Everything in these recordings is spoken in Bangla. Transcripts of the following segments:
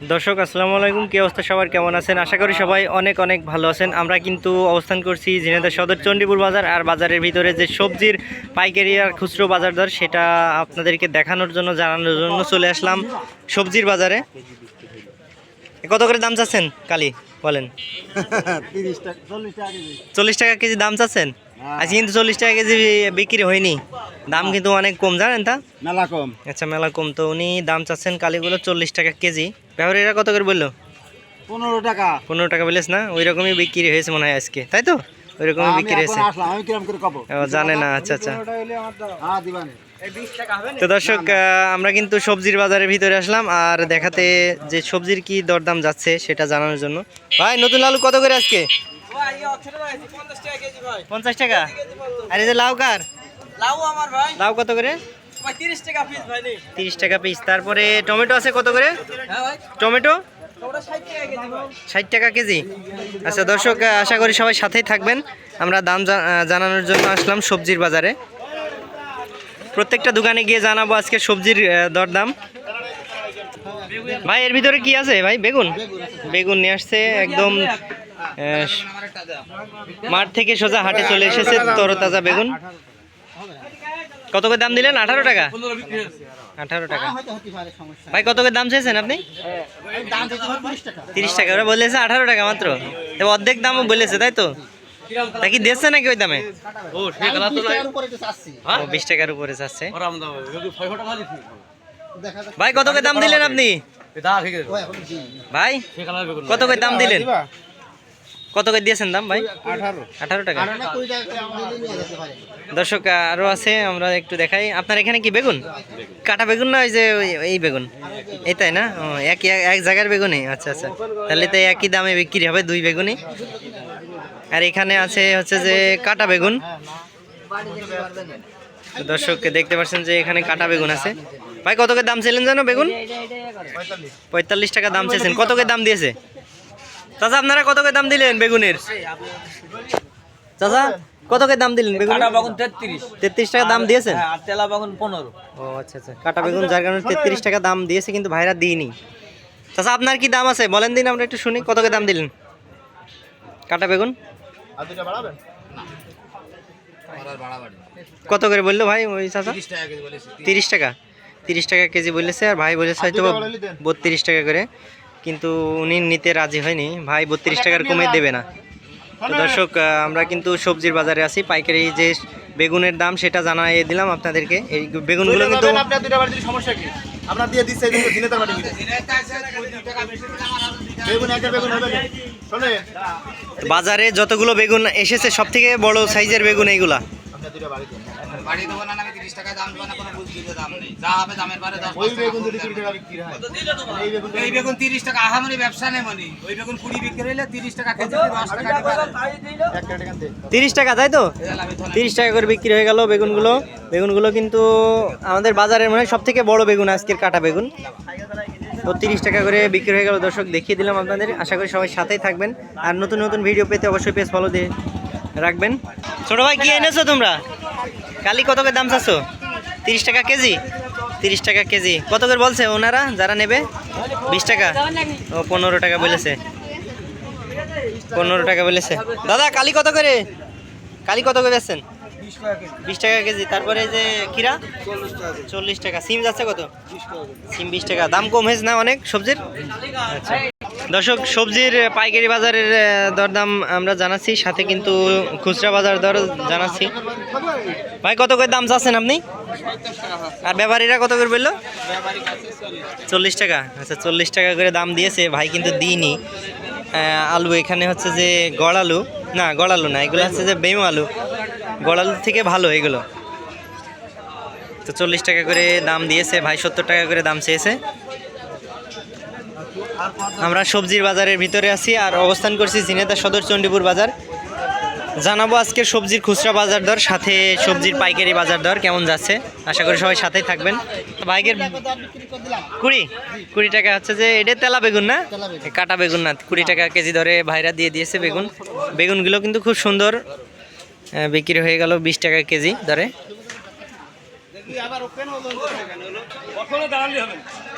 দর্শক আসসালামু আলাইকুম। কি অবস্থা সবার? কেমন আছেন? আশা করি সবাই অনেক অনেক ভালো আছেন। আমরা কিন্তু অবস্থান করছি ঝিনাইদহ সদর চণ্ডীপুর বাজার আর বাজারের ভিতরে যে সবজির পাইকারি আর খুচরো বাজার দর সেটা আপনাদেরকে দেখানোর জন্য জানানোর জন্য চলে আসলাম সবজির বাজারে। কত করে দাম চাচ্ছেন? কালি বলেন। চল্লিশ টাকা কেজি দাম চাচ্ছেন? আজকে কিন্তু চল্লিশ টাকা কেজি বিক্রি হয়নি। দাম কিন্তু অনেক কম জানেন তা? মেলা কম। আচ্ছা মেলা কম। তো উনি দাম চাচ্ছেন কালিগুলো চল্লিশ টাকা কেজি। ব্যাপারীরা কত করে বলল? পনেরো টাকা। পনেরো টাকা বলিস না? ওই রকমই বিক্রি হয়েছে মনে হয় আজকে তাই তো? ওই রকমই বিক্রি হয়েছে। আসলাম আমি কিরম করে কব? ও, জানে না আচ্ছা আচ্ছা। হ্যাঁ তো দর্শক আহ, আমরা কিন্তু সবজির বাজারের ভিতরে আসলাম আর দেখাতে যে সবজির কি দরদাম যাচ্ছে সেটা জানানোর জন্য। ভাই নতুন আলু কত করে আজকে? পঞ্চাশ টাকা আর এই যে লাউ কার? লাউ আমার ভাই। লাউ কত করে? তিরিশ টাকা পিস তারপরে টমেটো আছে কত করে? হ্যাঁ টমেটো? ষাট টাকা কেজি আচ্ছা দর্শক আশা করি সবাই সাথেই থাকবেন। আমরা দাম জানানোর জন্য আসলাম সবজির বাজারে। প্রত্যেকটা দোকানে গিয়ে জানাব আজকে সবজির দরদাম। ভাই এর ভিতরে কি আছে? ভাই বেগুন? বেগুন নিয়ে আসছে একদম মাঠ থেকে সোজা হাটে চলে এসেছে তরতাজা বেগুন। কত করে দাম দিলেন? আঠারো টাকা? আঠারো টাকা। ভাই কত করে দাম চেয়েছেন আপনি? তিরিশ টাকা। ওরা বলেছে আঠারো টাকা মাত্র। অর্ধেক দামও বলেছে তাই তো? তা কি দিচ্ছে নাকি ওই দামে? বিশ টাকার উপরে চাচ্ছি। ও বিশ টাকার উপরে যাচ্ছে ভাই কত করে দাম দিলেন আপনি? ভাই কত করে দাম দিলেন? কত করে দিয়েছেন দাম ভাই? আঠারো। টাকা। দর্শক আরও আছে আমরা একটু দেখাই। আপনার এখানে কি বেগুন? কাটা বেগুন না ওই যে এই বেগুন? এই তাই না? এক এক জায়গার বেগুনই। আচ্ছা আচ্ছা। তাহলে তো একই দামে বিক্রি হবে দুই বেগুনই। আর এখানে আছে হচ্ছে যে কাটা বেগুন। দর্শক দেখতে পাচ্ছেন যে এখানে কাটা বেগুন আছে। ভাই কত করে দাম ছিলেন জানো বেগুন? পঁয়তাল্লিশ। টাকা দাম চেয়েছেন কত করে দাম দিয়েছে? চাচা আপনারা কত করে দাম দিলেন বেগুনের? চাচা কত করে দাম দিলেন বেগুন কাটা বাগুন তেত্রিশ। তেত্রিশ টাকা দাম দিয়েছেন? হ্যাঁ আর তেলা বাগুন পনেরো। ও আচ্ছা আচ্ছা। কাটা বেগুন যার কারণে তেত্রিশ টাকা দাম দিয়েছে কিন্তু ভাইরা দিইনি। চাচা আপনার কি দাম আছে? বলেন দিন আমরা একটু শুনি কত করে দাম দিলেন? কাটা বেগুন? আর দুটা বাড়াবেন? কত করে বলল ভাই ওই চাচা? তিরিশ টাকা তিরিশ। টাকা। কেজি বলেছে আর ভাই বলেছে হয়তো। বত্রিশ টাকা করে। কিন্তু উনি নিতে রাজি হয়নি। ভাই বত্রিশ টাকার কমে দেবে না। তো দর্শক আমরা কিন্তু সবজির বাজারে আছি। পাইকারি যে বেগুনের দাম সেটা জানাই দিলাম আপনাদেরকে। এই বেগুনগুলো কিন্তু আপনার দুটা বাড়িতে সমস্যা কি? আপনার দিয়ে দিচ্ছে কিন্তু দিনে তার বেগুন একটা বেগুন হবে বাজারে যতগুলো বেগুন এসেছে সব থেকে বড় সাইজের বেগুন এইগুলা। বাড়ি দেবো না আমি তিরিশ টাকা দাম দেবো না কোনো বুঝতে দাম নেই। যা হবে দামের দশ ওই বেগুন যদি কুড়ি টাকা বিক্রি হয়। এই বেগুন তিরিশ টাকা আহামরি ব্যবসা নেই মানে। ওই বেগুন কুড়ি বিক্রি হলে তিরিশ টাকা কেজি দশ টাকা তিরিশ টাকা তাই তো? তিরিশ টাকা করে বিক্রি হয়ে গেল বেগুনগুলো। বেগুনগুলো কিন্তু আমাদের বাজারের মানে সব থেকে বড় বেগুন আজকের কাটা বেগুন। তো তিরিশ টাকা করে বিক্রি হয়ে গেল দর্শক দেখিয়ে দিলাম আপনাদের। আশা করি সবাই সাথেই থাকবেন। আর নতুন নতুন ভিডিও পেতে অবশ্যই পেজ ফলো দিয়ে রাখবেন। ছোট ভাই কি এনেছো তোমরা? কালি কত করে দাম চাচ্ছ? তিরিশ টাকা কেজি? তিরিশ টাকা কেজি। কত করে বলছে ওনারা? যারা নেবে? বিশ টাকা? ও, পনেরো টাকা বলেছে। পনেরো টাকা বলেছে। দাদা, কালি কত করে? কালি কত করে বেচছেন? বিশ টাকা কেজি। তারপরে যে কিরা চল্লিশ টাকা। সিম যাচ্ছে কত? সিম বিশ টাকা। দাম কম হয়েছে না অনেক সবজির? আচ্ছা। দর্শক, সবজির পাইকারি বাজারের দরদাম আমরা জানাচ্ছি, সাথে কিন্তু খুচরা বাজার দর জানাচ্ছি। ভাই, কত করে দাম চাচ্ছেন আপনি? আর ব্যাপারীরা কত করে বলল? চল্লিশ টাকা। আচ্ছা চল্লিশ টাকা করে দাম দিয়েছে। ভাই কিন্তু দিইনি। আলু এখানে হচ্ছে যে গড় আলু। না, গড় আলু না, এগুলো হচ্ছে যে বেমু আলু। গড় আলু থেকে ভালো এগুলো। তো চল্লিশ টাকা করে দাম দিয়েছে। ভাই, সত্তর টাকা করে দাম চেয়েছে। আমরা সবজির বাজারের ভিতরে আছি আর অবস্থান করছি ঝিনেদা সদর চণ্ডীপুর বাজার। জানাব আজকে সবজির খুচরা বাজার দর, সাথে সবজির পাইকারি বাজার দর কেমন যাচ্ছে? আশা করি সবাই সাথেই থাকবেন। বাইকের কুড়ি কুড়ি টাকা হচ্ছে যে, এটা তেলা বেগুন না? কাটা বেগুন না, কুড়ি টাকা কেজি ধরে ভাইরা দিয়ে দিয়েছে বেগুন। বেগুনগুলো কিন্তু খুব সুন্দর বিক্রি হয়ে গেল বিশ টাকা কেজি ধরে আবার ওপেন হলো।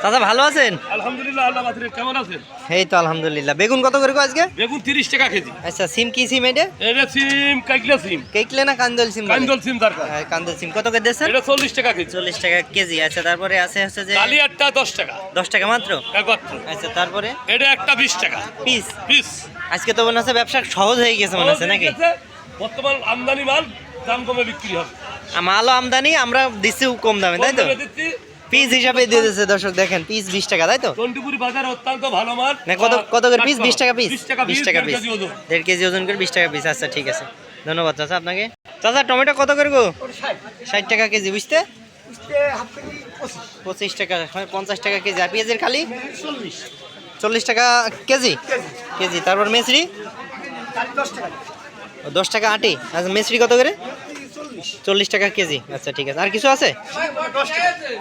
চাচা ভালো আছেন? আলহামদুলিল্লাহ আল্লাহ বাতিল কেমন আছেন? এই তো আলহামদুলিল্লাহ। বেগুন কত করে আজকে? বেগুন তিরিশ টাকা কেজি। আচ্ছা সিম কি সিম এটা? এটা সিম কাইকলা সিম। না কান্দল সিম? কান্দল সিম দরকার। হ্যাঁ, কান্দল সিম। কত করে দিচ্ছেন এটা চল্লিশ টাকা কেজি। চল্লিশ টাকা কেজি। আচ্ছা তারপরে আছে হচ্ছে যে টাকা। দশ টাকা মাত্র? একমাত্র আচ্ছা তারপরে? এটা একটা বিশ টাকা। পিস? পিস। আজকে তো মনে হচ্ছে ব্যবসা সহজ হয়ে গেছে মনে হচ্ছে নাকি? বর্তমান আমদানি মাল দাম কমে বিক্রি হবে। মালও আমদানি আমরা দিচ্ছি কম দামে তাই তো? পিস হিসাবে দিয়ে দিচ্ছে দর্শক দেখেন পিস বিশ টাকা তাই তো? চন্ডিপুরি বাজার অত্যন্ত ভালো মাল। না কত কত করে? পিস বিশ টাকা পিস বিশ টাকা পিস দেড় কেজি ওজন করে বিশ টাকা পিস আচ্ছা ঠিক আছে। ধন্যবাদ চাচা আপনাকে? চাচা টমেটো কত করে গো? ষাট। টাকা কেজি বুঝতে? পঁচিশ। টাকা পঞ্চাশ টাকা কেজি। আর পেঁয়াজের খালি? চল্লিশ। টাকা কেজি? কেজি। তারপর মেসরি? দশ টাকা আটি। আচ্ছা মেসরি কত করে? চল্লিশ। টাকা কেজি। আচ্ছা ঠিক আছে। আর কিছু আছে?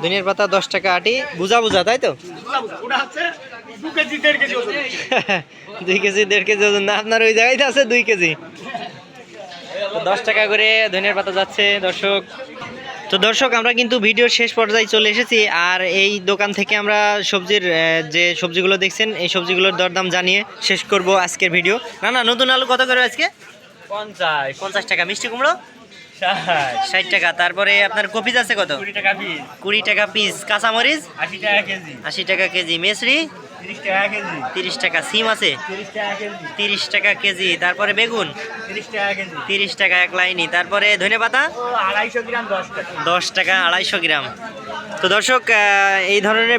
ধনিয়ার পাতা দশ টাকা আটি। বুঝা বুঝা, তাই তো? দুই কেজি, দেড় কেজি ওজন। না, আপনার ওই জায়গায় আছে দুই কেজি। দশ টাকা করে ধনিয়ার পাতা যাচ্ছে, দর্শক। তো দর্শক, আমরা কিন্তু ভিডিওর শেষ পর্যায়ে চলে এসেছি। আর এই দোকান থেকে আমরা সবজির যে সবজিগুলো দেখছেন, এই সবজিগুলোর দরদাম জানিয়ে শেষ করব আজকের ভিডিও। না না, নতুন আলু কত করে আজকে? পঞ্চাশ। পঞ্চাশ টাকা। মিষ্টি কুমড়ো? ষাট। টাকা তারপরে আপনার কপিজ আছে কত? কুড়ি টাকা পিস। কুড়ি টাকা পিস। কাঁচামরিচ? আশি টাকা কেজি। মেসরি তিরিশ টাকা সিম আছে? তিরিশ টাকা কেজি। তারপরে বেগুন? তিরিশ টাকা কেজি। তিরিশ টাকা এক লাইনি। তারপরে ধনে পাতা? আড়াইশো গ্রাম দশ টাকা। আড়াইশো গ্রাম। তো দর্শক এই ধরনের